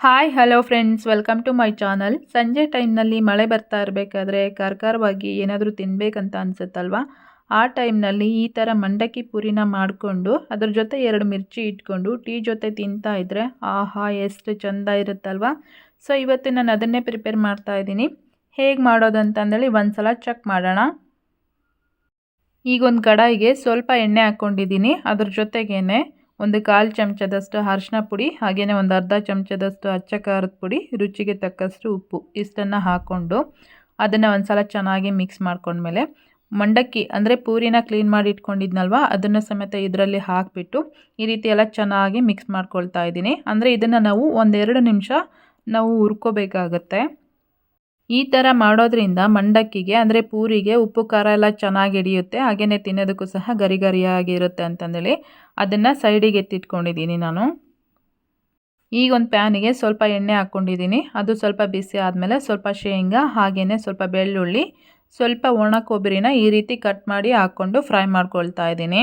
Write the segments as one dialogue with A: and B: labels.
A: Hi hello friends welcome to my channel ಸಂಜೆ ಟೈಮ್ನಲ್ಲಿ ಮಳೆ ಬರ್ತಾ ಇರಬೇಕಾದ್ರೆ ಕಾರ್ಕಾರವಾಗಿ ಏನಾದರೂ ತಿನ್ನಬೇಕಂತ ಅನಿಸುತ್ತಲ್ವಾ? ಆ ಟೈಮ್ನಲ್ಲಿ ಈ ಥರ ಮಂಡಕ್ಕಿ ಪುರಿನ ಮಾಡಿಕೊಂಡು, ಅದ್ರ ಜೊತೆ ಎರಡು ಮಿರ್ಚಿ ಇಟ್ಕೊಂಡು, ಟೀ ಜೊತೆ ತಿಂತಾ ಇದ್ದರೆ ಆಹಾ, ಎಷ್ಟು ಚೆಂದ ಇರುತ್ತಲ್ವಾ? ಸೊ ಇವತ್ತು ನಾನು ಅದನ್ನೇ ಪ್ರಿಪೇರ್ ಮಾಡ್ತಾ ಇದ್ದೀನಿ. ಹೇಗೆ ಮಾಡೋದು ಅಂತಂದೇಳಿ ಒಂದು ಸಲ ಚೆಕ್ ಮಾಡೋಣ. ಈಗ ಒಂದು ಕಡಾಯಿಗೆ ಸ್ವಲ್ಪ ಎಣ್ಣೆ ಹಾಕ್ಕೊಂಡಿದ್ದೀನಿ ಅದ್ರ ಜೊತೆಗೇನೆ ಒಂದು ಕಾಲು ಚಮಚದಷ್ಟು ಅರಿಶಿನ ಪುಡಿ ಹಾಗೆಯೇ ಒಂದು ಅರ್ಧ ಚಮಚದಷ್ಟು ಅಚ್ಚ ಖಾರದ ಪುಡಿ, ರುಚಿಗೆ ತಕ್ಕಷ್ಟು ಉಪ್ಪು, ಇಷ್ಟನ್ನು ಹಾಕ್ಕೊಂಡು ಅದನ್ನು ಒಂದು ಸಲ ಚೆನ್ನಾಗಿ ಮಿಕ್ಸ್ ಮಾಡ್ಕೊಂಡ್ಮೇಲೆ ಮಂಡಕ್ಕಿ ಅಂದರೆ ಪೂರಿನ ಕ್ಲೀನ್ ಮಾಡಿ ಇಟ್ಕೊಂಡಿದ್ನಲ್ವ, ಅದನ್ನು ಸಮೇತ ಇದರಲ್ಲಿ ಹಾಕಿಬಿಟ್ಟು ಈ ರೀತಿ ಎಲ್ಲ ಚೆನ್ನಾಗಿ ಮಿಕ್ಸ್ ಮಾಡ್ಕೊಳ್ತಾ ಇದ್ದೀನಿ. ಅಂದರೆ ಇದನ್ನು ನಾವು ಒಂದೆರಡು ನಿಮಿಷ ನಾವು ಹುರ್ಕೋಬೇಕಾಗತ್ತೆ. ಈ ಥರ ಮಾಡೋದ್ರಿಂದ ಮಂಡಕ್ಕಿಗೆ, ಅಂದರೆ ಪೂರಿಗೆ ಉಪ್ಪು, ಖಾರ ಎಲ್ಲ ಚೆನ್ನಾಗಿ ಹಿಡಿಯುತ್ತೆ. ಹಾಗೆಯೇ ತಿನ್ನೋದಕ್ಕೂ ಸಹ ಗರಿ ಗರಿಯಾಗಿರುತ್ತೆ ಅಂತಂದೇಳಿ ಅದನ್ನು ಸೈಡಿಗೆ ಎತ್ತಿಟ್ಕೊಂಡಿದ್ದೀನಿ ನಾನು. ಈಗ ಒಂದು ಪ್ಯಾನಿಗೆ ಸ್ವಲ್ಪ ಎಣ್ಣೆ ಹಾಕ್ಕೊಂಡಿದ್ದೀನಿ ಅದು ಸ್ವಲ್ಪ ಬಿಸಿ ಆದಮೇಲೆ ಸ್ವಲ್ಪ ಶೇಂಗಾ ಹಾಗೆಯೇ ಸ್ವಲ್ಪ ಬೆಳ್ಳುಳ್ಳಿ, ಸ್ವಲ್ಪ ಒಣ ಕೊಬ್ಬರಿನ ಈ ರೀತಿ ಕಟ್ ಮಾಡಿ ಹಾಕ್ಕೊಂಡು ಫ್ರೈ ಮಾಡ್ಕೊಳ್ತಾ ಇದ್ದೀನಿ.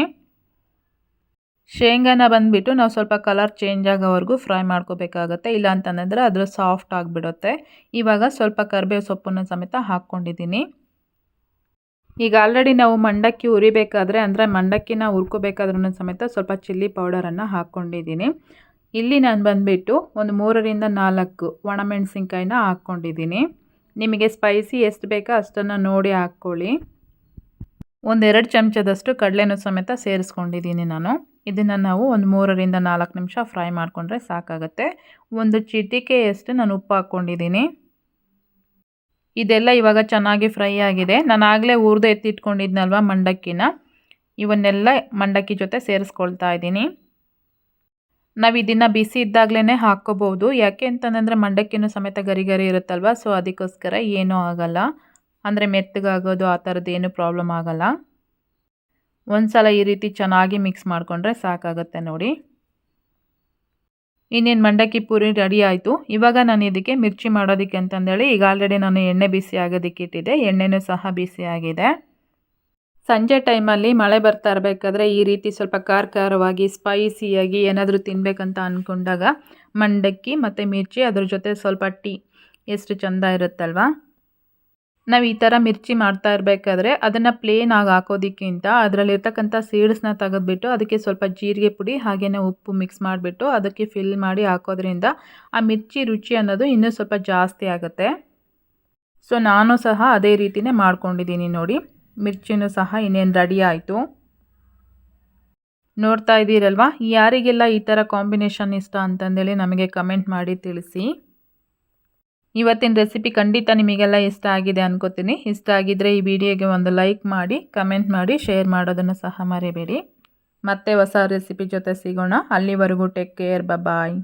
A: ಶೇಂಗಾನ ಬಂದುಬಿಟ್ಟು ನಾವು ಸ್ವಲ್ಪ ಕಲರ್ ಚೇಂಜ್ ಆಗೋವರೆಗೂ ಫ್ರೈ ಮಾಡ್ಕೋಬೇಕಾಗತ್ತೆ. ಇಲ್ಲ ಅಂತಂದರೆ ಅದು ಸಾಫ್ಟ್ ಆಗಿಬಿಡುತ್ತೆ. ಇವಾಗ ಸ್ವಲ್ಪ ಕರಿಬೇವು ಸೊಪ್ಪನ್ನು ಸಮೇತ ಹಾಕ್ಕೊಂಡಿದ್ದೀನಿ. ಈಗ ಆಲ್ರೆಡಿ ನಾವು ಮಂಡಕ್ಕಿ ಉರಿಬೇಕಾದ್ರೆ ಅಂದರೆ ಮಂಡಕ್ಕಿನ ಹುರ್ಕೋಬೇಕಾದ್ರೂ ಸಮೇತ ಸ್ವಲ್ಪ ಚಿಲ್ಲಿ ಪೌಡರನ್ನು ಹಾಕ್ಕೊಂಡಿದ್ದೀನಿ. ಇಲ್ಲಿ ನಾನು ಬಂದುಬಿಟ್ಟು ಒಂದು ಮೂರರಿಂದ ನಾಲ್ಕು ಒಣಮೆಣಸಿನ್ಕಾಯಿನ ಹಾಕ್ಕೊಂಡಿದ್ದೀನಿ. ನಿಮಗೆ ಸ್ಪೈಸಿ ಎಷ್ಟು ಬೇಕೋ ಅಷ್ಟನ್ನು ನೋಡಿ ಹಾಕ್ಕೊಳ್ಳಿ. ಒಂದೆರಡು ಚಮಚದಷ್ಟು ಕಡಲೆನೂ ಸಮೇತ ಸೇರಿಸ್ಕೊಂಡಿದ್ದೀನಿ ನಾನು. ಇದನ್ನು ನಾವು ಒಂದು ಮೂರರಿಂದ ನಾಲ್ಕು ನಿಮಿಷ ಫ್ರೈ ಮಾಡಿಕೊಂಡ್ರೆ ಸಾಕಾಗುತ್ತೆ. ಒಂದು ಚಿಟಿಕೆಯಷ್ಟು ನಾನು ಉಪ್ಪು ಹಾಕ್ಕೊಂಡಿದ್ದೀನಿ. ಇದೆಲ್ಲ ಇವಾಗ ಚೆನ್ನಾಗಿ ಫ್ರೈ ಆಗಿದೆ. ನಾನು ಆಗಲೇ ಹುರಿದು ಎತ್ತಿಟ್ಕೊಂಡಿದ್ನಲ್ವ ಮಂಡಕ್ಕಿನ? ಇವನ್ನೆಲ್ಲ ಮಂಡಕ್ಕಿ ಜೊತೆ ಸೇರಿಸ್ಕೊಳ್ತಾ ಇದ್ದೀನಿ. ನಾವು ಇದನ್ನು ಬಿಸಿ ಇದ್ದಾಗಲೇ ಹಾಕ್ಕೋಬೋದು. ಯಾಕೆ ಅಂತಂದರೆ ಮಂಡಕ್ಕಿನೂ ಸಮೇತ ಗರಿ ಗರಿ ಇರುತ್ತಲ್ವ? ಸೊ ಅದಕ್ಕೋಸ್ಕರ ಏನೂ ಆಗೋಲ್ಲ. ಅಂದರೆ ಮೆತ್ತಗಾಗೋದು ಆ ಥರದ್ದು ಏನೂ ಪ್ರಾಬ್ಲಮ್ ಆಗೋಲ್ಲ. ಒಂದು ಸಲ ಈ ರೀತಿ ಚೆನ್ನಾಗಿ ಮಿಕ್ಸ್ ಮಾಡಿಕೊಂಡ್ರೆ ಸಾಕಾಗುತ್ತೆ ನೋಡಿ. ಇನ್ನೇನು ಮಂಡಕ್ಕಿ ಪೂರಿ ರೆಡಿ ಆಯಿತು. ಇವಾಗ ನಾನು ಇದಕ್ಕೆ ಮಿರ್ಚಿ ಮಾಡೋದಕ್ಕೆ ಅಂತಂದೇಳಿ ಈಗ ಆಲ್ರೆಡಿ ನಾನು ಎಣ್ಣೆ ಬಿಸಿ ಆಗೋದಕ್ಕೆ ಇಟ್ಟಿದ್ದೆ. ಎಣ್ಣೆನೂ ಸಹ ಬಿಸಿ ಆಗಿದೆ. ಸಂಜೆ ಟೈಮಲ್ಲಿ ಮಳೆ ಬರ್ತಾ ಇರಬೇಕಾದ್ರೆ ಈ ರೀತಿ ಸ್ವಲ್ಪ ಖಾರ ಖಾರವಾಗಿ ಸ್ಪೈಸಿಯಾಗಿ ಏನಾದರೂ ತಿನ್ನಬೇಕಂತ ಅಂದ್ಕೊಂಡಾಗ ಮಂಡಕ್ಕಿ ಮತ್ತು ಮಿರ್ಚಿ ಅದ್ರ ಜೊತೆ ಸ್ವಲ್ಪ ಟೀ. ಎಷ್ಟು ಚೆಂದ ಇರುತ್ತಲ್ವಾ? ನಾವು ಈ ಥರ ಮಿರ್ಚಿ ಮಾಡ್ತಾ ಇರಬೇಕಾದ್ರೆ ಅದನ್ನು ಪ್ಲೇನ್ ಆಗಿ ಹಾಕೋದಕ್ಕಿಂತ ಅದರಲ್ಲಿರ್ತಕ್ಕಂಥ ಸೀಡ್ಸ್ನ ತೆಗೆದುಬಿಟ್ಟು ಅದಕ್ಕೆ ಸ್ವಲ್ಪ ಜೀರಿಗೆ ಪುಡಿ ಹಾಗೆಯೇ ಉಪ್ಪು ಮಿಕ್ಸ್ ಮಾಡಿಬಿಟ್ಟು ಅದಕ್ಕೆ ಫಿಲ್ ಮಾಡಿ ಹಾಕೋದ್ರಿಂದ ಆ ಮಿರ್ಚಿ ರುಚಿ ಅನ್ನೋದು ಇನ್ನೂ ಸ್ವಲ್ಪ ಜಾಸ್ತಿ ಆಗುತ್ತೆ. ಸೊ ನಾನು ಸಹ ಅದೇ ರೀತಿಯೇ ಮಾಡ್ಕೊಂಡಿದ್ದೀನಿ ನೋಡಿ. ಮಿರ್ಚಿನೂ ಸಹ ಇನ್ನೇನು ರೆಡಿ ಆಯಿತು. ನೋಡ್ತಾ ಇದ್ದೀರಲ್ವಾ? ಯಾರಿಗೆಲ್ಲ ಈ ಥರ ಕಾಂಬಿನೇಷನ್ ಇಷ್ಟ ಅಂತಂದೇಳಿ ನಮಗೆ ಕಮೆಂಟ್ ಮಾಡಿ ತಿಳಿಸಿ. ಇವತ್ತಿನ ರೆಸಿಪಿ ಖಂಡಿತ ನಿಮಗೆಲ್ಲ ಇಷ್ಟ ಆಗಿದೆ ಅನ್ಕೋತೀನಿ. ಇಷ್ಟ ಆಗಿದ್ದರೆ ಈ ವಿಡಿಯೋಗೆ ಒಂದು ಲೈಕ್ ಮಾಡಿ ಕಮೆಂಟ್ ಮಾಡಿ ಶೇರ್ ಮಾಡೋದನ್ನು ಸಹ ಮರಿಬೇಡಿ. ಮತ್ತೆ ಹೊಸ ರೆಸಿಪಿ ಜೊತೆ ಸಿಗೋಣ. ಅಲ್ಲಿವರೆಗೂ ಟೇಕ್ ಕೇರ್ ಬಾಯ್